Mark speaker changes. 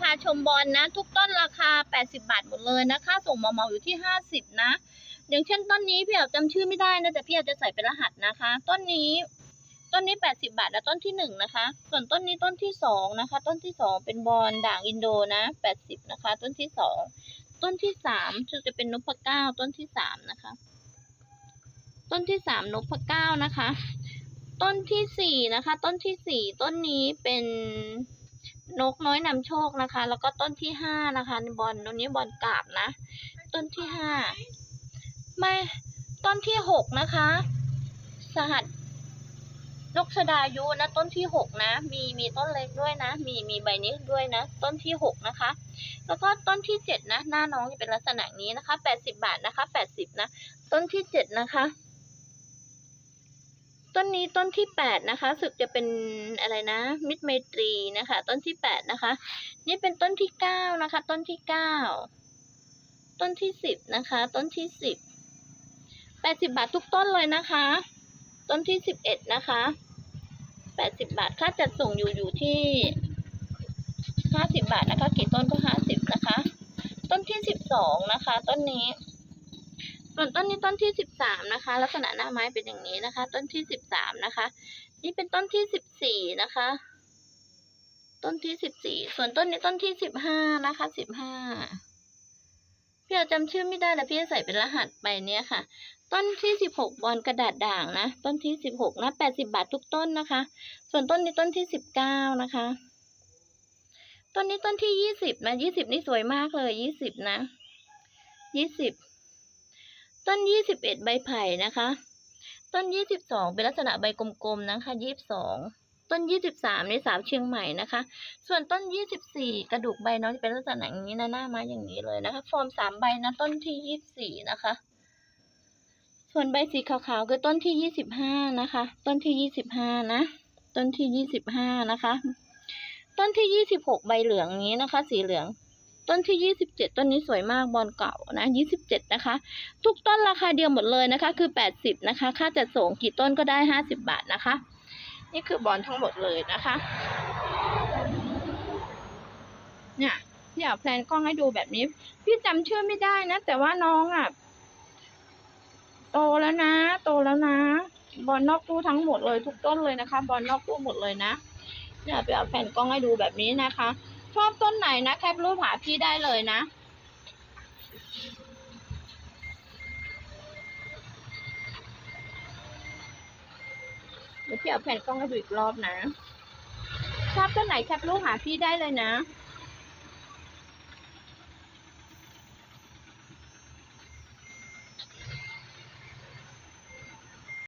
Speaker 1: พาชมบอลนะ ทุกต้นราคา 80 บาทหมดเลยนะคะส่งเหมาๆอยู่ที่ 50 นะ อย่างเช่นต้นนี้พี่แอวจำชื่อไม่ได้นะแต่พี่แอวจะใส่เป็นรหัสนะคะ ต้นนี้ ต้นนี้ 80 บาทนะต้นที่หนึ่งนะคะ ส่วนต้นนี้ต้นที่สองนะคะ ต้นที่สองเป็นบอลด่างอินโดนะ 80 นะคะ ต้นที่สองต้นที่สามจะเป็นนพเก้าต้นที่สามนะคะ ต้นที่สามนพเก้านะคะ ต้นที่สี่นะคะ ต้นที่สี่ต้นนี้เป็น นกน้อยนำโชคนะคะ แล้วก็ต้นที่ห้านะคะบอลต้นนี้บอลกราบนะ ต้นที่ห้าไม่ต้นที่หกนะคะ สหัสนกชดายุนะ ต้นที่หกนะ มีมีต้นเล็กด้วยนะ มีมีใบนี้ด้วยนะ ต้นที่หกนะคะ แล้วก็ต้นที่เจ็ดนะ หน้าน้องจะเป็นลักษณะนี้นะคะแปดสิบาทนะคะแปดสิบนะ ต้นที่เจ็ดนะคะ ต้นนี้ต้นที่แปดนะคะสึกจะเป็นอะไรนะ มิตรไมตรีนะคะ ต้นที่แปดนะคะ นี่เป็นต้นที่เก้านะคะ ต้นที่เก้าต้นที่สิบนะคะ ต้นที่สิบแปดสิบาททุกต้นเลยนะคะ ต้นที่สิบเอ็ดนะคะแปดสิบาทค่าจัดส่งอยู่อยู่ที่ห้าสิบาทนะคะ กี่ต้นก็ห้าสิบนะคะ ต้นที่สิบสองนะคะ ต้นนี้ ส่วนต้นนี้ต้นที่สิบสามนะคะ ลักษณะหน้าไม้เป็นอย่างนี้นะคะ ต้นที่สิบสามนะคะ นี่เป็นต้นที่สิบสี่นะคะ ต้นที่สิบสี่ส่วนต้นนี้ต้นที่สิบห้านะคะสิบห้าพี่อาจำชื่อไม่ได้แล้วพี่จะใส่เป็นรหัสไปเนี่ยค่ะ ต้นที่สิบหกบอลกระดาษด่างนะ ต้นที่สิบหกนะแปดสิบาททุกต้นนะคะ ส่วนต้นนี้ต้นที่สิบเก้านะคะ ต้นนี้ต้นที่ยี่สิบนะยี่สิบนี่สวยมากเลยยี่สิบนะยี่สิบ ต้นยี่สิบเอ็ดใบไผ่นะคะ ต้นยี่สิบสองเป็นลักษณะใบกลมๆนะคะยี่สิบสองต้นยี่สิบสามในสาวเชียงใหม่นะคะ ส่วนต้นยี่สิบสี่กระดูกใบน้องจะเป็นลักษณะอย่างนี้นะหน้าม้อย่างนี้เลยนะคะ ฟอร์มสามใบนะต้นที่ยี่สิบสี่นะคะ ส่วนใบสีขาวๆคือต้นที่ยี่สิบห้านะคะ ต้นที่ยี่สิบห้านะ ต้นที่ยี่สิบห้านะคะ ต้นที่ยี่สิบหกใบเหลืองนี้นะคะ สีเหลือง ต้นที่ยี่สิบเจ็ดต้นนี้สวยมากบอลเก่านะยี่สิบเจ็ดนะคะ ทุกต้นราคาเดียวหมดเลยนะคะ คือแปดสิบนะคะ ค่าจัดส่งกี่ต้นก็ได้ห้าสิบบาทนะคะ นี่คือบอลทั้งหมดเลยนะคะ เนี่ยพี่อยากแพลนกล้องให้ดูแบบนี้ พี่จำชื่อไม่ได้นะ แต่ว่าน้องอะ โตแล้วนะ โตแล้วนะ บอลนอกตู้ทั้งหมดเลยทุกต้นเลยนะคะ บอลนอกตู้หมดเลยนะเนี่ยไปเอาแผ่นกล้องให้ดูแบบนี้นะคะ ชอบต้นไหนนะแคปรูปหาพี่ได้เลยนะ เดี๋ยวพี่เอาแผ่นกล้องให้ดูอีกรอบนะ ชอบต้นไหนแคปรูปหาพี่ได้เลยนะ